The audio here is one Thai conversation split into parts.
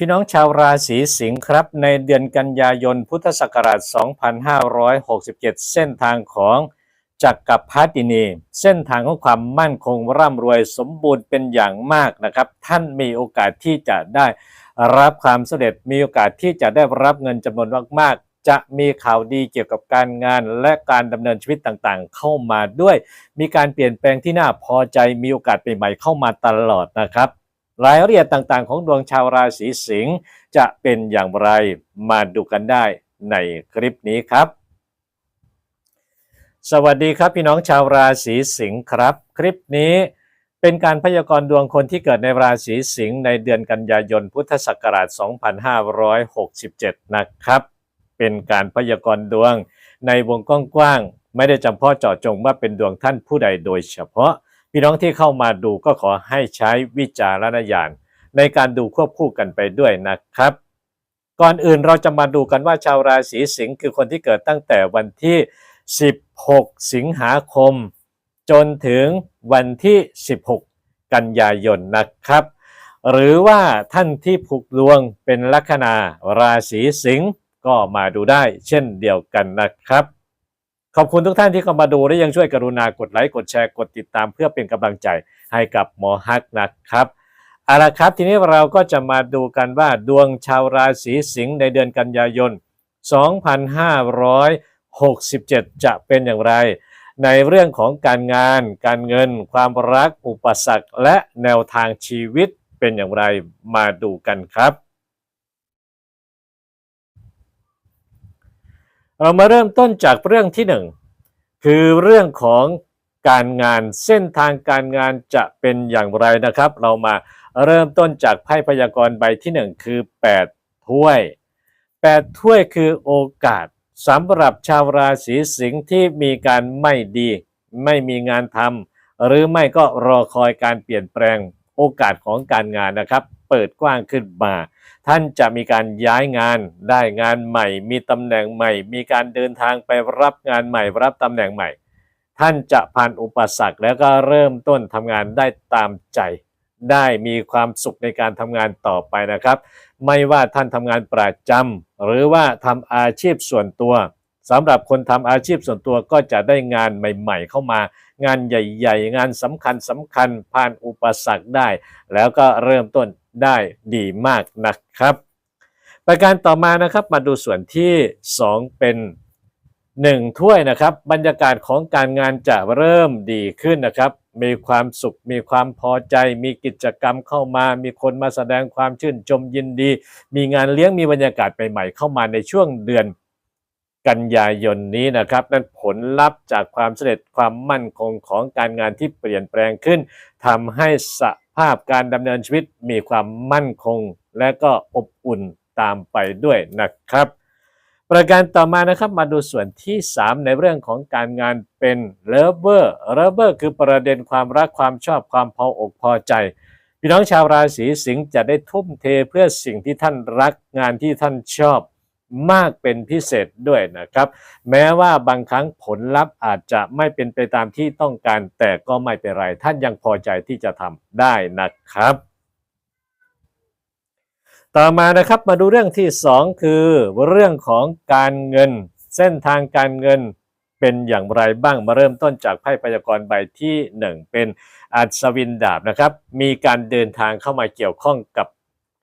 พี่น้องชาวราศีสิงห์ครับ ในเดือนกันยายนพุทธศักราช 2567 เส้นทางของจักรพรรดินี เส้นทางของความมั่นคงร่ำรวยสมบูรณ์เป็นอย่างมากนะครับ ท่านมีโอกาสที่จะได้รับความสำเร็จมีโอกาสที่จะได้รับเงินจำนวนมากๆ จะมีข่าวดีเกี่ยวกับการงานและการดำเนินชีวิตต่างๆ เข้ามาด้วย มีการเปลี่ยนแปลงที่น่าพอใจมีโอกาสใหม่ๆเข้ามาตลอดนะครับ รายละเอียดต่างๆ ของดวงชาวราศีสิงห์จะเป็นอย่างไรมาดูกันได้ในคลิปนี้ครับ สวัสดีครับพี่น้องชาวราศีสิงห์ครับ คลิปนี้เป็นการพยากรณ์ดวงคนที่เกิดในราศีสิงห์ในเดือนกันยายนพุทธศักราช 2567 นะครับ เป็นการพยากรณ์ดวงในวงกว้างๆไม่ได้จำเพาะเจาะจงว่าเป็นดวงท่านผู้ใดโดยเฉพาะ พี่น้องที่เข้ามาดูก็ขอให้ใช้วิจารณญาณในการดูควบคู่กันไปด้วยนะครับ ก่อนอื่นเราจะมาดูกันว่าชาวราศีสิงห์คือคนที่เกิดตั้งแต่วันที่ 16 สิงหาคม จนถึงวันที่ 16 กันยายนนะครับ หรือว่าท่านที่ผูกดวงเป็นลัคนาราศีสิงห์ก็มาดูได้เช่นเดียวกันนะครับ ขอบคุณทุกท่านที่เข้ามาดูและยังช่วยกรุณากดไลค์กดแชร์กดติดตามเพื่อเป็นกำลังใจให้กับหมอฮักนะครับเอาละครับทีนี้เราก็จะมาดูกันว่าดวงชาวราศีสิงห์ในเดือนกันยายน 2567 จะเป็นอย่างไร ในเรื่องของการงาน การเงิน ความรัก อุปสรรค และแนวทางชีวิตเป็นอย่างไรมาดูกันครับ เรามาเริ่มต้นจากเรื่องที่หนึ่งคือเรื่องของการงานเส้นทางการงานจะเป็นอย่างไรนะครับ เรามาเริ่มต้นจากไพ่พยากรณ์ใบที่หนึ่งคือ8ถ้วย 8 ถ้วยคือโอกาสสำหรับชาวราศีสิงห์ที่มีการไม่ดี ไม่มีงานทำหรือไม่ก็รอคอยการเปลี่ยนแปลง โอกาสของการงานนะครับ เปิดกว้างขึ้นมา ท่านจะมีการย้ายงานได้งานใหม่ มีตำแหน่งใหม่ มีการเดินทางไปรับงานใหม่ รับตำแหน่งใหม่ ท่านจะผ่านอุปสรรคแล้วก็เริ่มต้นทำงานได้ตามใจ ได้มีความสุขในการทำงานต่อไปนะครับ ไม่ว่าท่านทำงานประจำหรือว่าทำอาชีพส่วนตัวสำหรับคนทำอาชีพส่วนตัวก็จะได้งานใหม่ ๆ เข้ามา งานใหญ่ๆ งานสำคัญสำคัญผ่านอุปสรรคได้ แล้วก็เริ่มต้นได้ดีมากนะครับ ประการต่อมานะครับมาดูส่วนที่ 2 เป็น 1 ถ้วยนะครับ บรรยากาศของการงานจะเริ่มดีขึ้นนะครับ มีความสุข มีความพอใจ มีกิจกรรมเข้ามา มีคนมาแสดงความชื่นชมยินดี มีงานเลี้ยงมีบรรยากาศใหม่ๆเข้ามาในช่วงเดือน กันยายนนี้นะครับ นั่นผลลัพธ์จากความสำเร็จความมั่นคงของการงานที่เปลี่ยนแปลงขึ้นทำให้สภาพการดำเนินชีวิตมีความมั่นคง และก็อบอุ่นตามไปด้วยนะครับ ประการต่อมานะครับมาดูส่วนที่ 3 ในเรื่องของการงานเป็นเลเวอร์เลเวอร์คือประเด็นความรักความชอบความพออกพอใจพี่น้องชาวราศีสิงห์จะได้ทุ่มเทเพื่อสิ่งที่ท่านรักงานที่ท่านชอบ มากเป็นพิเศษด้วยนะครับ แม้ว่าบางครั้งผลลัพธ์อาจจะไม่เป็นไปตามที่ต้องการ แต่ก็ไม่เป็นไร ท่านยังพอใจที่จะทำได้นะครับ ต่อมานะครับมาดูเรื่องที่ 2 คือ เรื่องของการเงิน เส้นทางการเงินเป็นอย่างไรบ้างมาเริ่มต้นจากไพ่พยากรณ์ใบที่ 1 เป็นอัศวินดาบนะครับ มีการเดินทางเข้ามาเกี่ยวข้องกับ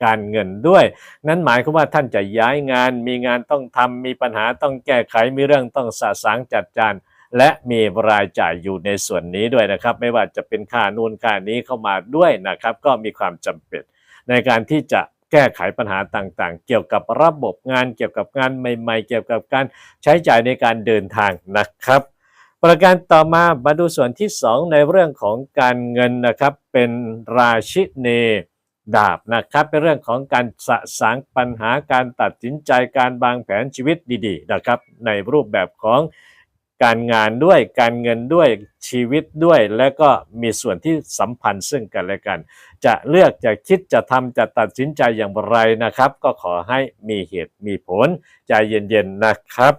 การเงินด้วย นั่นหมายความว่าท่านจะย้ายงาน มีงานต้องทำมีปัญหาต้องแก้ไขมีเรื่องต้องสะสางจัดจานและมีรายจ่ายอยู่ในส่วนนี้ด้วยนะครับ ไม่ว่าจะเป็นค่านูนค่านี้เข้ามาด้วยนะครับ ก็มีความจำเป็น ในการที่จะแก้ไขปัญหาต่างๆ เกี่ยวกับระบบงานเกี่ยวกับงานใหม่ ๆ เกี่ยวกับการใช้จ่ายในการเดินทางนะครับ ประการต่อมามาดูส่วนที่ 2 ในเรื่องของการเงินนะครับเป็นราชินี ดาบนะครับเป็นเรื่องของการสะสางปัญหาการตัดสินใจการวางแผนชีวิตดีๆนะครับ ในรูปแบบของการงานด้วยการเงินด้วยชีวิตด้วย และก็มีส่วนที่สัมพันธ์ซึ่งกันและกัน จะเลือกจะคิดจะทำจะตัดสินใจอย่างไรนะครับ ก็ขอให้มีเหตุมีผลใจเย็นๆนะครับ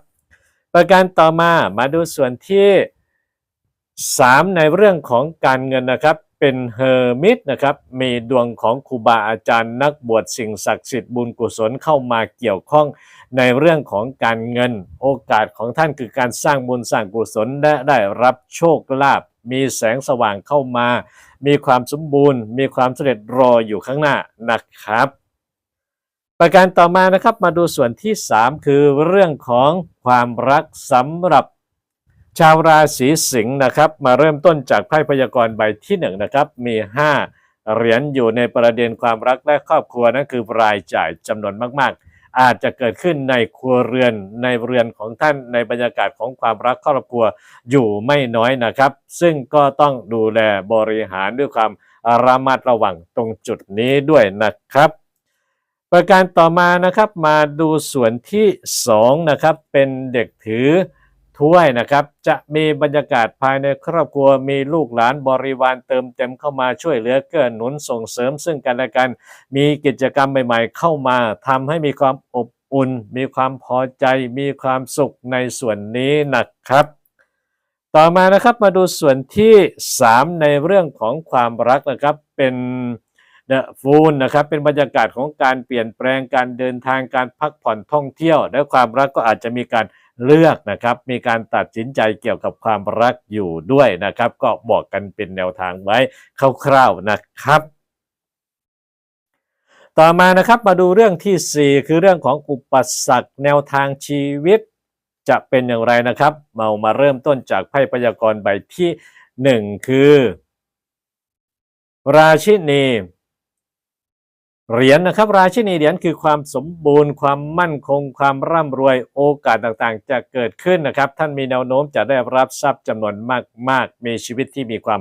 ประการต่อมามาดูส่วนที่ 3 ในเรื่องของการเงินนะครับ เป็นเฮอร์มิตนะครับ มีดวงของครูบาอาจารย์นักบวชสิ่งศักดิ์สิทธิ์บุญกุศลเข้ามาเกี่ยวข้องในเรื่องของการเงิน โอกาสของท่านคือการสร้างบุญสร้างกุศลและได้รับโชคลาภมีแสงสว่างเข้ามา มีความสมบูรณ์ มีความสำเร็จรออยู่ข้างหน้านะครับ ประการต่อมานะครับมาดูส่วนที่ 3 คือเรื่องของความรักสำหรับ ชาวราศีสิงห์นะครับ มาเริ่มต้นจากไพ่พยากรณ์ใบที่1นะครับมี 5 เหรียญอยู่ในประเด็นความรักและครอบครัวนั่นคือรายจ่ายจำนวนมาก ๆ อาจจะเกิดขึ้นในครัวเรือนในเรือนของท่านในบรรยากาศของความรักครอบครัวอยู่ไม่น้อยนะครับ ซึ่งก็ต้องดูแลบริหารด้วยความระมัดระวังตรงจุดนี้ด้วยนะครับ ประการต่อมานะครับมาดูส่วนที่2นะครับเป็นเด็กถือ ถ้วยนะครับ จะมีบรรยากาศภายในครอบครัวมีลูกหลานบริวารเติมเต็มเข้ามาช่วยเหลือเกื้อหนุนส่งเสริมซึ่งกันและกัน มีกิจกรรมใหม่ๆ เข้ามาทำให้มีความอบอุ่น มีความพอใจ มีความสุขในส่วนนี้นะครับ ต่อมานะครับมาดูส่วนที่ 3 ในเรื่องของความรักนะครับเป็น The Fool นะครับเป็นบรรยากาศของการเปลี่ยนแปลงการเดินทางการพักผ่อนท่องเที่ยว และความรักก็อาจจะมีการ เลือกนะครับมีการตัดสินใจเกี่ยวกับความรักอยู่ด้วยนะครับ ก็บอกกันเป็นแนวทางไว้คร่าวๆนะครับต่อมานะครับมาดูเรื่องทีสี่4 คือเรื่องของอุปสรรคแนวทางชีวิต จะเป็นอย่างไรนะครับเรามาเริ่มต้นจากไพ่พยากรณ์ใบที่ 1 คือ ราชินี เหรียญนะครับ ราชินีเหรียญคือความสมบูรณ์ ความมั่นคง ความร่ำรวยโอกาสต่างๆ จะเกิดขึ้นนะครับ ท่านมีแนวโน้มจะได้รับทรัพย์จำนวนมากๆ มีชีวิตที่มีความ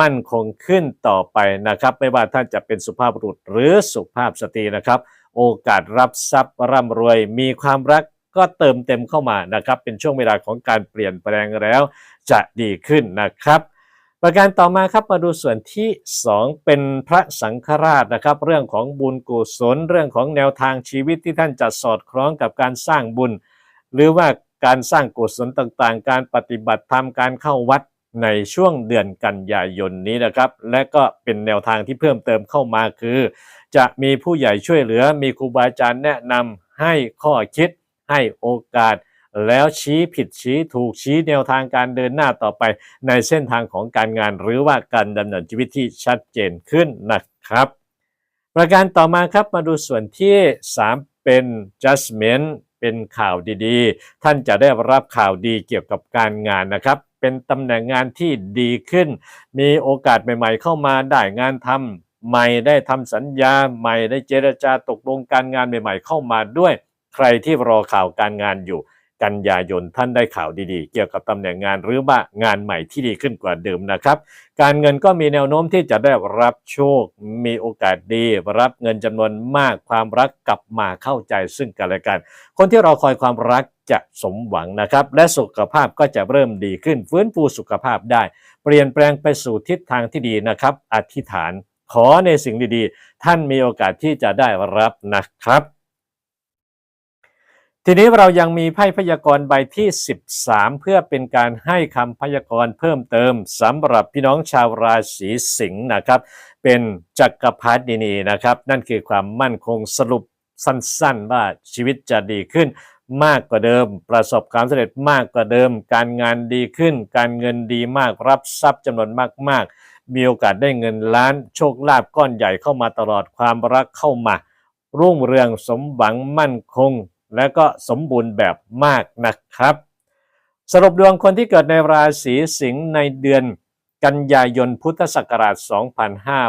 มั่นคงขึ้นต่อไปนะครับ ไม่ว่าท่านจะเป็นสุภาพบุรุษหรือสุภาพสตรีนะครับ โอกาสรับทรัพย์ร่ำรวย มีความรักก็เติมเต็มเข้ามานะครับ เป็นช่วงเวลาของการเปลี่ยนแปลงแล้ว จะดีขึ้นนะครับ ประการต่อมาครับมาดูส่วนที่ 2 เป็นพระสังฆราชนะครับ เรื่องของบุญกุศลเรื่องของแนวทางชีวิตที่ท่านจะสอดคล้องกับการสร้างบุญ หรือว่าการสร้างกุศลต่างๆ การปฏิบัติธรรมการเข้าวัดในช่วงเดือนกันยายนนี้นะครับ และก็เป็นแนวทางที่เพิ่มเติมเข้ามาคือ จะมีผู้ใหญ่ช่วยเหลือมีครูบาอาจารย์แนะนำให้ข้อคิดให้โอกาส แล้วชี้ผิดชี้ถูกชี้แนวทางการเดินหน้าต่อไป ในเส้นทางของการงาน หรือว่าการดำเนินชีวิตที่ชัดเจนขึ้นนะครับ ประการต่อมาครับมาดูส่วนที่ 3 เป็น judgment เป็นข่าวดีๆ ท่านจะได้รับข่าวดีเกี่ยวกับการงานนะครับ เป็นตำแหน่งงานที่ดีขึ้น มีโอกาสใหม่ๆ เข้ามาได้งานทำใหม่ได้ทำสัญญาใหม่ได้เจรจาตกลงการงานใหม่ ๆ เข้ามาด้วย ใครที่รอข่าวการงานอยู่ กันยายนท่านได้ข่าวดีๆ เกี่ยวกับตำแหน่งงานหรือว่างานใหม่ที่ดีขึ้นกว่าเดิมนะครับ การเงินก็มีแนวโน้มที่จะได้รับโชค มีโอกาสดี รับเงินจำนวนมากความรักกลับมาเข้าใจซึ่งกันและกัน คนที่รอคอยความรักจะสมหวังนะครับ และสุขภาพก็จะเริ่มดีขึ้น ฟื้นฟูสุขภาพได้ เปลี่ยนแปลงไปสู่ทิศทางที่ดีนะครับ อธิษฐานขอในสิ่งดีๆ ท่านมีโอกาสที่จะได้รับนะครับ ทีนี้เรายังมีไพ่พยากรณ์ใบที่ 13 เพื่อเป็นการให้คำพยากรณ์เพิ่มเติมสำหรับพี่น้องชาวราศีสิงห์นะครับ เป็นจักรพรรดินีนะครับ นั่นคือความมั่นคงสรุปสั้นๆ ว่าชีวิตจะดีขึ้นมากกว่าเดิม ประสบความสำเร็จมากกว่าเดิม การงานดีขึ้น การเงินดีมากรับทรัพย์จำนวนมากๆ มีโอกาสได้เงินล้าน โชคลาภก้อนใหญ่เข้ามาตลอดความรักเข้ามา รุ่งเรืองสมหวังมั่นคง และก็สมบูรณ์แบบมากนะครับ สรุปดวงคนที่เกิดในราศีสิงห์ในเดือนกันยายนพุทธศักราช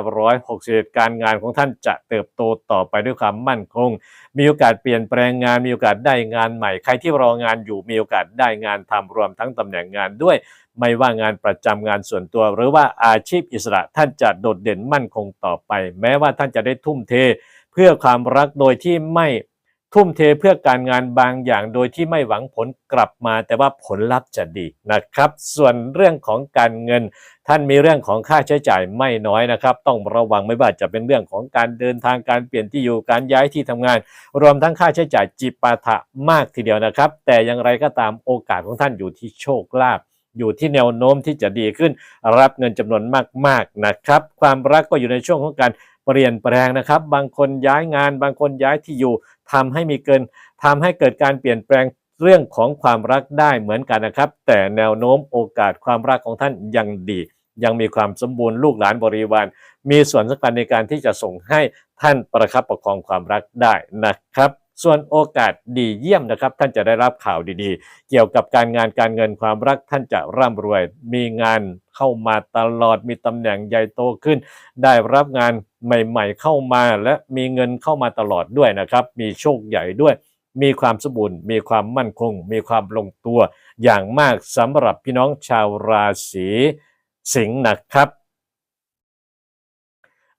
2561 การงานของท่านจะเติบโตต่อไปด้วยความมั่นคง มีโอกาสเปลี่ยนแปลงงาน มีโอกาสได้งานใหม่ ใครที่รองานอยู่มีโอกาสได้งานทำรวมทั้งตำแหน่งงานด้วย ไม่ว่างานประจำงานส่วนตัว หรือว่าอาชีพอิสระท่านจะโดดเด่นมั่นคงต่อไป แม้ว่าท่านจะได้ทุ่มเท เพื่อความรักโดยที่ไม่ ทุ่มเทเพื่อการงานบางอย่างโดยที่ไม่หวังผลกลับมา แต่ว่าผลลัพธ์จะดีนะครับ ส่วนเรื่องของการเงิน ท่านมีเรื่องของค่าใช้จ่ายไม่น้อยนะครับ ต้องระวังไม่ว่าจะเป็นเรื่องของการเดินทางการเปลี่ยนที่อยู่การย้ายที่ทำงาน รวมทั้งค่าใช้จ่ายจิปาถะมากทีเดียวนะครับ แต่อย่างไรก็ตามโอกาสของท่านอยู่ที่โชคลาภ อยู่ที่แนวโน้มที่จะดีขึ้น รับเงินจำนวนมากๆนะครับ ความรักก็อยู่ในช่วงของการเปลี่ยนแปลงนะครับ บางคนย้ายงาน บางคนย้ายที่อยู่ทำให้มีเกินทำให้เกิดการเปลี่ยนแปลงเรื่องของความรักได้เหมือนกันนะครับ แต่แนวโน้มโอกาสความรักของท่านยังดี ยังมีความสมบูรณ์ลูกหลานบริวาร มีส่วนสำคัญในการที่จะส่งให้ท่านประคับประคองความรักได้นะครับ ส่วนโอกาสดีเยี่ยมนะครับ ท่านจะได้รับข่าวดีๆ เกี่ยวกับการงานการเงินความรักท่านจะร่ำรวย มีงานเข้ามาตลอดมีตำแหน่งใหญ่โตขึ้น ได้รับงานใหม่ๆเข้ามาและมีเงินเข้ามาตลอดด้วยนะครับ มีโชคใหญ่ด้วย มีความสมบูรณ์ มีความมั่นคง มีความลงตัว อย่างมากสำหรับพี่น้องชาวราศีสิงห์นะครับ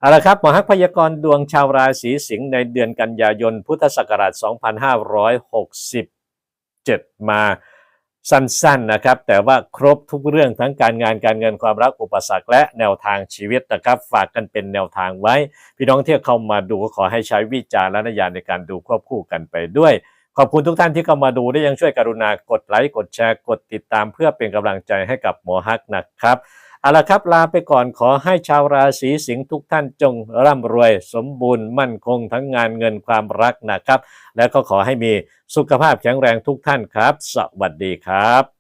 เอาละครับหมอฮักพยากรณ์ดวงชาวราศีสิงห์ในเดือนกันยายน พุทธศักราช 2567 มาสั้นๆนะครับ แต่ว่าครบทุกเรื่องทั้งการงานการเงินความรักอุปสรรคและแนวทางชีวิตนะครับ ฝากกันเป็นแนวทางไว้ พี่น้องที่เข้ามาดูก็ขอให้ใช้วิจารณญาณในการดูควบคู่กันไปด้วย ขอบคุณทุกท่านที่เข้ามาดูได้ยังช่วยกรุณากดไลค์กดแชร์กดติดตามเพื่อเป็นกำลังใจให้กับหมอฮักนะครับ เอาละครับลาไปก่อนขอให้ชาวราศีสิงห์ทุกท่านจงร่ำรวย สมบูรณ์มั่นคงทั้งงานเงินความรักนะครับ และก็ขอให้มีสุขภาพแข็งแรงทุกท่านครับ สวัสดีครับ